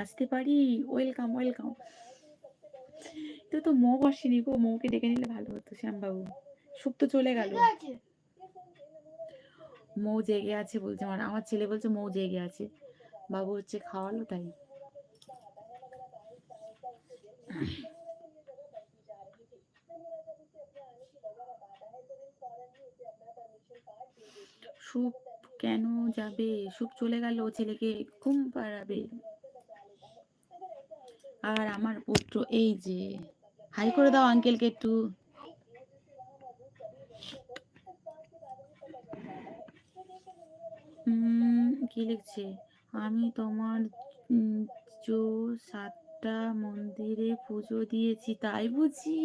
আসতে পারি? Welcome welcome তো তো মৌ আসেনি গো মৌকে ডেকে নিলে ভালো হতো শ্যামবাবু। সুপ তো চলে গেল। মৌ জেগে আছে বলছে মানে আমার ছেলে বলছে মৌ জেগে আছে। বাবু হচ্ছে খাওয়ালো তাই। সুপ কেন যাবে? সুপ চলে গেল ছেলেকে ঘুম পাড়াবে। আর আমার পুত্র, এই যে, হাই করে দাও আঙ্কেলকে একটু। কি লিখছে? আমি তোমার জো সাতটা মন্দিরে পুজো দিয়েছি, তাই বুঝি?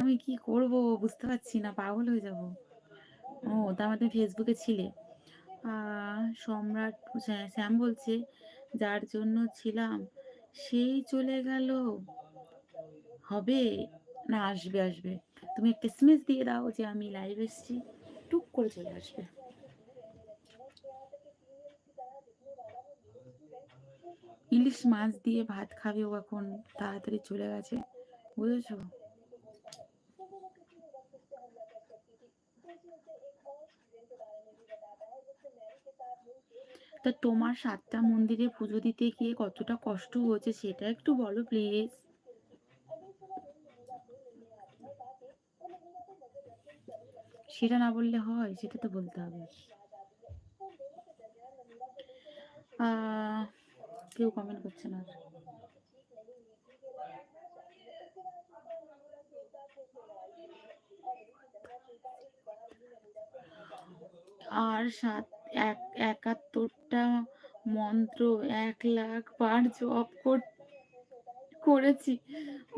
আমি কি করব? বুঝতে পারছি না, পাগল হয়ে যাব। ও, তার মধ্যে ফেসবুকে ছিলে। সম্রাট শ্যাম বলছে, যার জন্য ছিলাম সেই চলে গেল। হবে? না, আসবে আসবে। তুমি একটা স্মেস দিয়ে দাও যে আমি লাইভ এসছি। টুক করে চলে আসবে। ইলিশ মাছ দিয়ে ভাত খাবে ও এখন, তাড়াতাড়ি চলে গেছে। বুঝেছ? তা তোমার সাতটা মন্দিরে পুজো দিতে গিয়ে কতটা কষ্ট হয়েছে সেটা একটু বলো প্লিজ সেটা না বললে হয়, সেটা তো বলতে হবে। কেউ কমেন্ট করছে না। আর সাত এক, একাত্তরটা মন্ত্র এক লাখ বার জপ করেছি।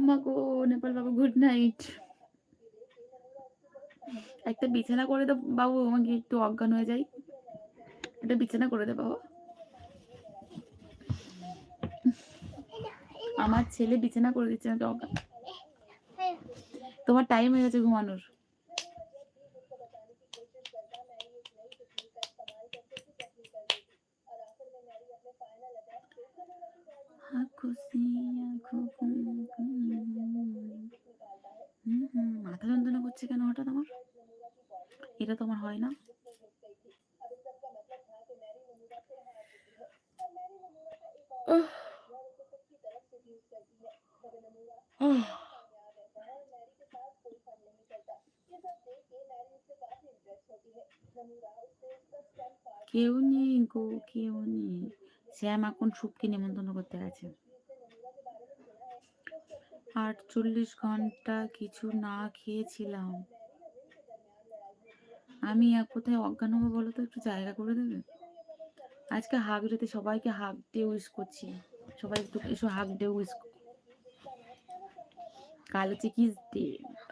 মা গো, নেপাল বাবু গুড নাইট একটা বিছানা করে দাও বাবু, আমাকে একটু অজ্ঞান হয়ে যাই। একটা বিছানা করে দে বাবা। আমার ছেলে বিছানা করে দিচ্ছে না তোমার টাইম হয়ে গেছে ঘুমানোর। মাথা যন্ত্রণা করছে কেন হঠাৎ আমার এটা তো আমার হয় না কেউ নেই গো কেউ নেই শ্যাম এখন সুপকে নিমন্ত্রণ করতে গেছে। আটচল্লিশ ঘণ্টা কিছু না খেয়েছিলাম। আমি এক কোথায় অজ্ঞান হব বলো তো? একটু জায়গা করে দেবে? আজকে হাগ ডেতে সবাইকে হাগ ডে উইস করছি। সবাই একটু এসো হাগ ডে উইস কাল হচ্ছে কিস ডে?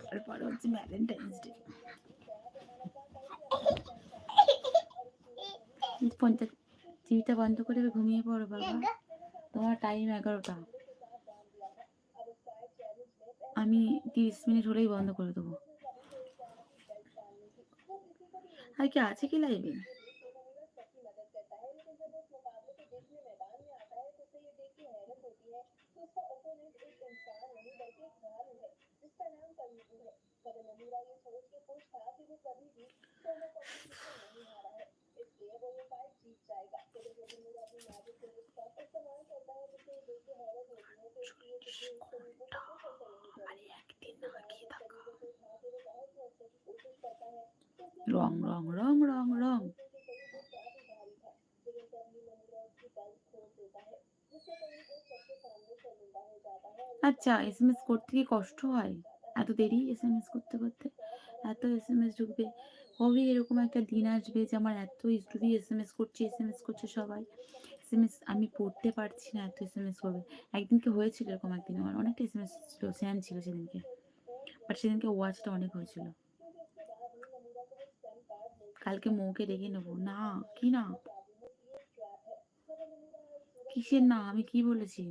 তারপরে হচ্ছে ভ্যালেন্টাইন্স ডে। ফোনটা টিভিটা বন্ধ করে ঘুমিয়ে পড়ো বাবা। তোমার টাইম এগারোটা। আমি তিরিশ মিনিট হলেই বন্ধ করে দেবো। আর কি আছে কি লাইভে রং রং রং রং রং আচ্ছা এস এম এস করতে কি কষ্ট হয় এত দেরি এস এম এস করতে করতে এত এস এম এস ঢুকবে কবে এরকম একটা দিন আসবে যে আমার এত স্টুডি এস এম এস করছে এস এম এস করছে সবাই এস এম এস আমি পড়তে পারছি না এত এস এম এস করবে একদিনকে হয়েছিল এরকম একদিন? আমার অনেকটা এস এম এস ছিল স্যান ছিল সেদিনকে। বাট সেদিনকে ওয়াচটা অনেক হয়েছিল। কালকে মৌকে ডেকে নেব। না, কি না? কিসের না? আমি কি বলেছি?